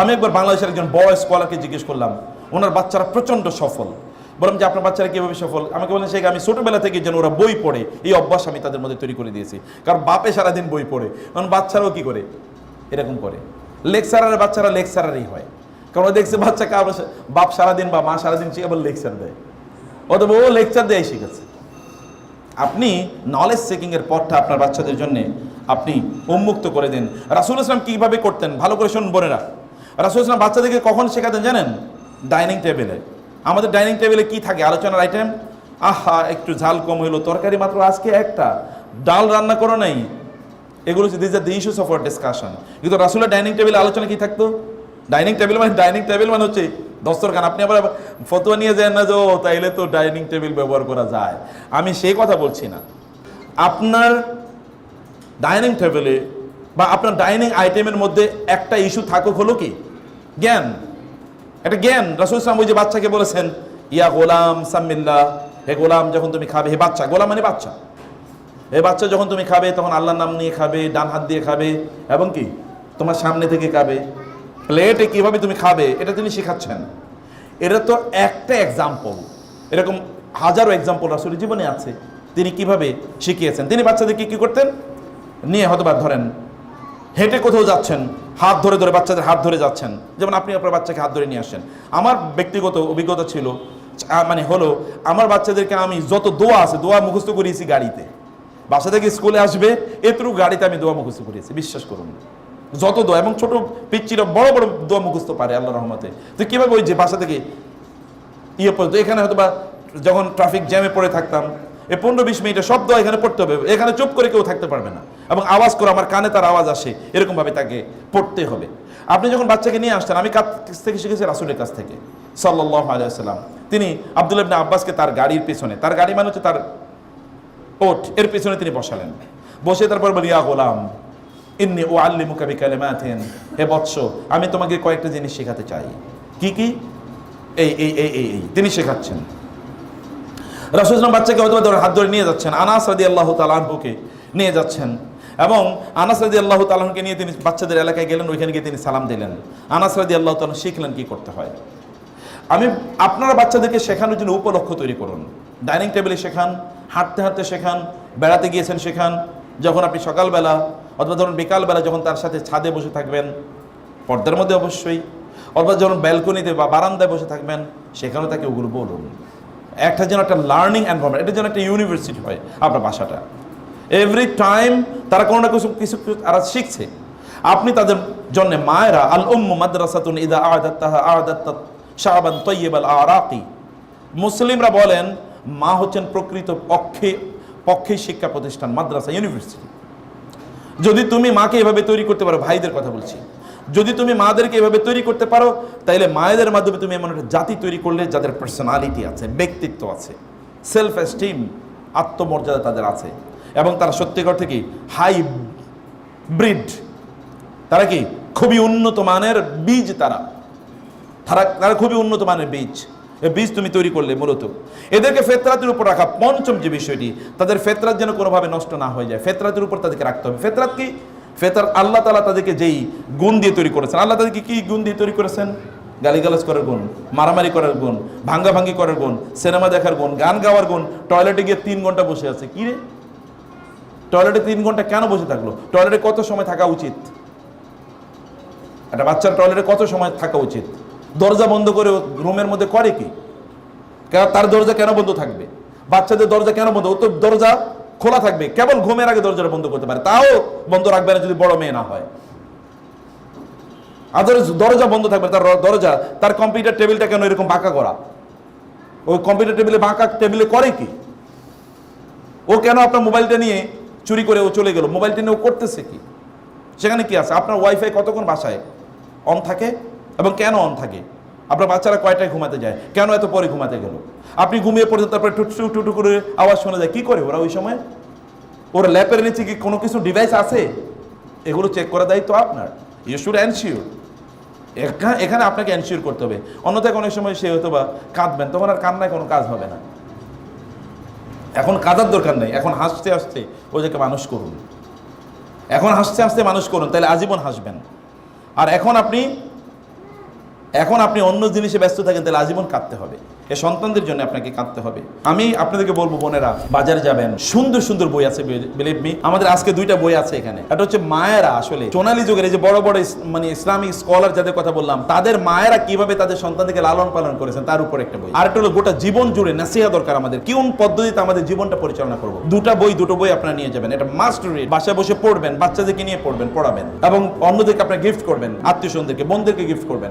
আমি একবার বাংলাদেশের একজন বড় স্কলারকে জিজ্ঞেস করলাম, ওনার বাচ্চারা প্রচণ্ড সফল। বললাম যে আপনার বাচ্চারা কীভাবে সফল, আমাকে বলেন সে আমি ছোটোবেলা থেকে যেন ওরা বই পড়ে, এই অভ্যাস আমি তাদের মধ্যে তৈরি করে দিয়েছি। কারণ বাপে সারাদিন বই পড়ে কারণ বাচ্চারাও কী করে? এরকম করে। লেকচারারের বাচ্চারা লেকচারারই হয়। কারণ ও দেখছে বাচ্চাকে আবার বাপ সারাদিন বা মা সারাদিন সে আবার লেকচার দেয়। অথবা ও লেকচার দেয় শিখেছে। আপনি নলেজ সেকিং এর পথটা আপনার বাচ্চাদের জন্য আপনি উন্মুক্ত করে দিন। রাসুল ইসলাম কীভাবে করতেন? ভালো করে শুনুন বোনেরা। রাসুল ইসলাম বাচ্চাদেরকে কখন শেখাতেন জানেন? ডাইনিং টেবিলে। আমাদের ডাইনিং টেবিলে কি থাকে? আলোচনার আইটেম আহা, একটু ঝাল কম হইল। তরকারি মাত্র আজকে একটা। ডাল রান্না করো নাই। এগুলো হচ্ছে this are the issues of our discussion কিন্তু রাসুলের ডাইনিং টেবিলে আলোচনা কি থাকতো? ডাইনিং টেবিল মানে ডাইনিং টেবিল মানে হচ্ছে দস্তরখান আপনি আবার ফতোয়া নিয়ে যান না যে, ও, তাইলে তো ডাইনিং টেবিল ব্যবহার করা যায়। আমি সেই কথা বলছি না। আপনার ডাইনিং টেবিলে বা আপনার ডাইনিং আইটেমের মধ্যে একটা ইস্যু থাকুক হলো কি? জ্ঞান একটা জ্ঞান রাসুল ইসলাম ওই যে বাচ্চাকে বলেছেন, ইয়া গোলাম সাম্মিল্লা হে গোলাম, যখন তুমি খাবে, হে বাচ্চা, গোলাম মানে বাচ্চা। এ বাচ্চা, যখন তুমি খাবে, তখন আল্লাহর নাম নিয়ে খাবে, ডান হাত দিয়ে খাবে, এবং কি? তোমার সামনে থেকে খাবে। প্লেটে কীভাবে তুমি খাবে, এটা তিনি শেখাচ্ছেন। এটা তো একটা এক্সাম্পল এরকম হাজারো এক্সাম্পল আসলে জীবনে আছে। তিনি কীভাবে শিখিয়েছেন? তিনি বাচ্চাদেরকে কি করতেন? নিয়ে হয়তোবা ধরেন, হেঁটে কোথাও যাচ্ছেন। হাত ধরে ধরে বাচ্চাদের হাত ধরে যাচ্ছেন। যেমন আপনি আপনার বাচ্চাকে হাত ধরে নিয়ে আসেন আমার ব্যক্তিগত অভিজ্ঞতা ছিল মানে হলো, আমার বাচ্চাদেরকে আমি যত দোয়া আছে, দোয়া মুখস্থ করিয়েছি গাড়িতে। বাসা থেকে স্কুলে আসবে, এতটুকু গাড়িতে আমি দোয়া মুখস্থ করিয়েছি, বিশ্বাস করুন। যত দোয়া, এবং ছোট পিচ্চিরা বড় বড় দোয়া মুখস্থ পারে আল্লাহ রহমতে। তো কীভাবে ওই যে বাসা থেকে ইয়ে পর্যন্ত, এখানে হয়তো বা যখন ট্রাফিক জ্যামে পড়ে থাকতাম এই পনেরো বিশ মিনিটে শব্দ এখানে পড়তে হবে। এখানে চুপ করে কেউ থাকতে পারবে না। এবং আওয়াজ করে আমার কানে তার আওয়াজ আসে। এরকমভাবে তাকে পড়তে হবে। আপনি যখন বাচ্চাকে নিয়ে আসতেন আমি কাছ থেকে শিখেছি রাসুলের কাছ থেকে। সাল্লাহ আলিয়াল্লাম তিনি আব্দুল ইবনে আব্বাসকে তার গাড়ির পেছনে, তার গাড়ি মানে হচ্ছে তার ওট, এর পেছনে তিনি বসালেন। বসে তারপর বলি, ইয়া গোলাম, ইন্নি ও আল্লি মুকাবি কালেমাথেন হে বৎস, আমি তোমাকে কয়েকটা জিনিস শেখাতে চাই। কি কি? এই এই এই এই। তিনি শেখাচ্ছেন। রাসুল ইসলাম বাচ্চাকে হয়তো হাত ধরে নিয়ে যাচ্ছেন। আনাস রাদি আল্লাহ তালাহুকে নিয়ে যাচ্ছেন। এবং আনাস রাদি আল্লাহ তালাহকে নিয়ে তিনি বাচ্চাদের এলাকায় গেলেন, ওইখানে গিয়ে তিনি সালাম দিলেন। আনাস রাদি আল্লাহ তালাহ শিখলেন কী করতে হয়। আমি, আপনারা বাচ্চাদেরকে শেখানোর জন্য উপলক্ষ তৈরি করুন। ডাইনিং টেবিলে শেখান, হাঁটতে হাঁটতে শেখান, বেড়াতে গিয়েছেন শেখান, যখন আপনি সকালবেলা অথবা ধরুন বিকালবেলা যখন তার সাথে ছাদে বসে থাকবেন, পর্দার মধ্যে অবশ্যই, অথবা যখন ব্যালকনিতে বা বারান্দায় বসে থাকবেন, সেখানেও তাকে ওগুলো বলুন। একটা যেন একটা লার্নিং এনভারনমেন্ট এটা যেন একটা ইউনিভার্সিটি হয় আপনার বাসাটা। এভরি টাইম তারা কোনো না কিছু কিছু তারা শিখছে। আপনি তাদের জন্য মায়েরা আল উম্মু মাদ্রাসাতুন ইদা আদাত্তাহা আদাত্তা শাবান তৈয়বাল আরাকি মুসলিমরা বলেন, মা হচ্ছেন প্রকৃত পক্ষে পক্ষে শিক্ষা প্রতিষ্ঠান, মাদ্রাসা ইউনিভার্সিটি যদি তুমি মাকে এভাবে তৈরি করতে পারো, ভাইদের কথা বলছি। যদি তুমি মাদেরকে এভাবে তৈরি করতে পারো, তাইলে মায়েদের মাধ্যমে তুমি এমন একটা জাতি তৈরি করলে যাদের পার্সোনালিটি আছে, ব্যক্তিত্ব আছে সেলফ এস্টিম আত্মমর্যাদা তাদের আছে। এবং তারা সত্যিকার থেকে হাই ব্রিড তারা কি? খুবই উন্নত মানের বীজ তারা। তারা তারা খুবই উন্নত মানের বীজ। এই বীজ তুমি তৈরি করলে মূলত। এদেরকে ফেতরাতের উপর রাখা পঞ্চম যে বিষয়টি, তাদের ফেতরাত যেন কোনোভাবে নষ্ট না হয়ে যায়। ফেতরাতের উপর তাদেরকে রাখতে হবে। ফেতরাত কি? ফেতরাত আল্লাহ তালা তাদেরকে যেই গুণ দিয়ে তৈরি করেছেন, আল্লাহ তাদেরকে কি গুণ দিয়ে তৈরি করেছেন? গালিগালাজ করার গুণ, মারামারি করার গুণ, ভাঙ্গাভাঙ্গি করার গুণ, সিনেমা দেখার গুণ, গান গাওয়ার গুণ, টয়লেটে গিয়ে তিন ঘণ্টা বসে আছে। কি রে? টয়লেটে তিন ঘণ্টা কেন বসে থাকল? টয়লেটে কত সময় থাকা উচিত? একটা বাচ্চার টয়লেটে কত সময় থাকা উচিত? দরজা বন্ধ করে রুমের মধ্যে করে কি? তার দরজা কেন বন্ধ থাকবে? বাচ্চাদের দরজা কেন বন্ধ? ও তো দরজা খোলা থাকবে, কেবল ঘুমের আগে দরজাটা বন্ধ করতে পারে। তাও বন্ধ রাখবে না যদি বড় মেয়ে না হয়। আদার দরজা বন্ধ থাকবে, তার দরজা, তার কম্পিউটার টেবিলটা কেন এরকম বাঁকা করা? ওই কম্পিউটার টেবিলে বাঁকা টেবিলে করে কি? ও কেন আপনার মোবাইলটা নিয়ে চুরি করে ও চলে গেল? মোবাইলটা নিয়ে ও করতেছে কি? সেখানে কি আছে? আপনার ওয়াইফাই কতক্ষণ বাসায়? অন থাকে? এবং কেন অন থাকে? আপনার বাচ্চারা কয়টায় ঘুমাতে যায়? কেন এত পরে ঘুমাতে গেল? আপনি ঘুমিয়ে পড়ে তারপরে টুটু টুটু করে আওয়াজ শোনা যায়। কি করে ওরা ওই সময়? ওর ল্যাপের নিচে কি কোনো কিছু ডিভাইস আছে? এগুলো চেক করা দায়িত্ব আপনার। ইউ শুড এনশিওর এখানে আপনাকে এনশিওর করতে হবে। অন্যথায় অনেক সময় সে হয়তো বা কাঁদবেন, তখন আর কান্নায় কোনো কাজ হবে না। এখন কাঁদার দরকার নেই, এখন হাসতে হাসতে ওদেরকে মানুষ করুন। এখন হাসতে হাসতে মানুষ করুন, তাহলে আজীবন হাসবেন। আর এখন আপনি এখন আপনি অন্য জিনিসে ব্যস্ত থাকেন, তাহলে আজীবন কাঁদতে হবে। এ সন্তানদের জন্য আপনাকে কাঁদতে হবে। আমি আপনাদেরকে বলব, বোনেরা, বাজারে যাবেন, সুন্দর সুন্দর বই আছে বিলিভ মি আমাদের আজকে দুইটা বই আছে এখানে। এটা হচ্ছে মায়েরা আসলে, সোনালী যুগের এই যে বড় বড় মানে ইসলামিক স্কলার যাদের কথা বললাম, তাদের মায়েরা কীভাবে তাদের সন্তানদেরকে লালন পালন করেছেন, তার উপর একটা বই। আর একটা হলো, গোটা জীবন জুড়ে নাসিহা দরকার আমাদের। কোন পদ্ধতিতে আমাদের জীবনটা পরিচালনা করব? দুটা বই, দুটো বই আপনারা নিয়ে যাবেন। এটা মাস্ট রিড বাসায় বসে পড়বেন, বাচ্চাদেরকে নিয়ে পড়বেন, পড়াবেন। এবং অন্যদেরকে আপনারা গিফট করবেন আত্মীয় স্বজনদেরকে বোনদেরকে গিফট করবেন।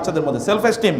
বাচ্চাদের মধ্যে সেলফ এস্টিম